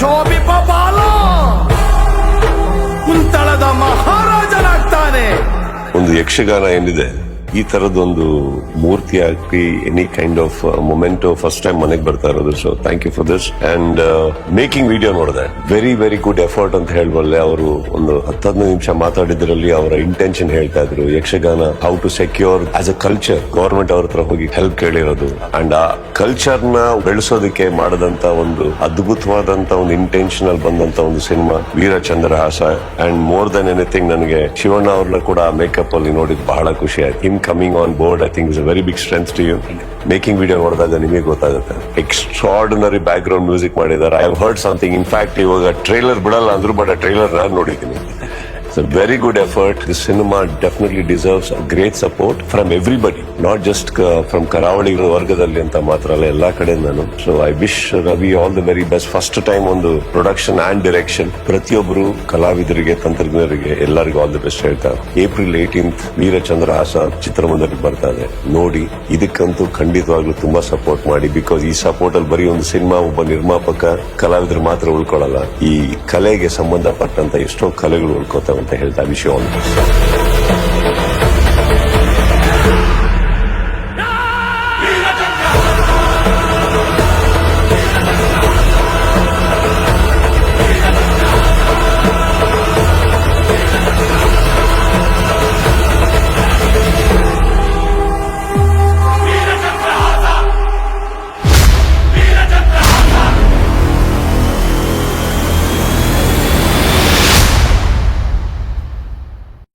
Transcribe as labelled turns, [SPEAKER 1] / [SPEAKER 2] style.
[SPEAKER 1] ಶೋಭಿಪ ಬಾಲ ಕುಂತಳದ ಮಹಾರಾಜನಾಗ್ತಾನೆ.
[SPEAKER 2] ಒಂದು ಯಕ್ಷಗಾನ ಏನಿದೆ? ಈ ತರದೊಂದು ಮೂರ್ತಿ ಹಾಕಿ any kind of memento first time ಮನೆಗೆ ಬರ್ತಾ ಇರೋದು. So thank you for this and making video ನೋಡಿದೆ. ವೆರಿ ವೆರಿ ಗುಡ್ ಎಫರ್ಟ್ ಅಂತ ಹೇಳಬಲ್ಲೆ ಅವರು ಒಂದು ಹತ್ತದೈದು ನಿಮಿಷ ಮಾತಾಡಿದ್ರಲ್ಲಿ ಅವರ ಇಂಟೆನ್ಷನ್ ಹೇಳ್ತಾ ಇದ್ರು. Yakshagana how to secure as a culture government ಅವ್ರ ಹತ್ರ ಹೋಗಿ ಹೆಲ್ಪ್ ಕೇಳಿರೋದು. ಅಂಡ್ ಆ ಕಲ್ಚರ್ನ ಬೆಳೆಸೋದಕ್ಕೆ ಮಾಡದಂತ ಒಂದು ಅದ್ಭುತವಾದಂತ ಒಂದು ಇಂಟೆನ್ಷನ್ ಅಲ್ಲಿ ಬಂದಂತ ಒಂದು cinema Veerachandrahasa and more than anything ನನಗೆ ಶಿವಣ್ಣ ಅವ್ರನ್ನ ಕೂಡ ಮೇಕಪ್ ಅಲ್ಲಿ ನೋಡಿದ್ ಬಹಳ ಖುಷಿ ಆಯ್ತು. Coming on board I think is a very big strength to you making video ನೋಡಿದಾಗ ನಿಮಗೆ ಗೊತ್ತಾಗುತ್ತೆ. ಎಕ್ಸ್ಟ್ರಾರ್ಡಿನರಿ ಬ್ಯಾಕ್ ಗ್ರೌಂಡ್ ಮ್ಯೂಸಿಕ್ ಮಾಡಿದ್ದಾರೆ I heard something in fact ಇವಾಗ ಟ್ರೈಲರ್ ಬಿಡಲ್ಲ ಅಂದ್ರು ಬಟ್ ಟ್ರೈಲರ್ ನಾನು ನೋಡಿದ್ದೀನಿ. It's a very good effort. This cinema definitely deserves a great support from everybody, not just uh, from ಕರಾವಳಿ ವರ್ಗದಲ್ಲಿ ಅಂತ ಮಾತ್ರ ಅಲ್ಲ ಎಲ್ಲಾ ಕಡೆ ನಾನು so I wish Ravi all the very best first time ಒಂದು ಪ್ರೊಡಕ್ಷನ್ ಅಂಡ್ ಡೈರೆಕ್ಷನ್ ಪ್ರತಿಯೊಬ್ಬರು ಕಲಾವಿದರಿಗೆ ತಂತ್ರಜ್ಞರಿಗೆ ಎಲ್ಲರಿಗೂ ಆಲ್ ದ ಬೆಸ್ಟ್ ಹೇಳ್ತಾ ಏಪ್ರಿಲ್ ಏಟೀನ್ತ್ ವೀರಚಂದ್ರಹಾಸ ಚಿತ್ರಮಂದಿರಕ್ಕೆ ಬರ್ತಾ ಇದೆ. ನೋಡಿ ಇದಕ್ಕಂತೂ ಖಂಡಿತವಾಗ್ಲೂ ತುಂಬಾ ಸಪೋರ್ಟ್ ಮಾಡಿ ಬಿಕಾಸ್ ಈ ಸಪೋರ್ಟ್ ಅಲ್ಲಿ ಬರೀ ಒಂದು ಸಿನಿಮಾ ಒಬ್ಬ ನಿರ್ಮಾಪಕ ಕಲಾವಿದರು ಮಾತ್ರ ಉಳ್ಕೊಳ್ಳಲ್ಲ ಈ ಕಲೆಗೆ ಸಂಬಂಧಪಟ್ಟಂತ ಎಷ್ಟೋ ಕಲೆಗಳು ಉಳ್ಕೋತಾವ. zehirde bir şey olmaz.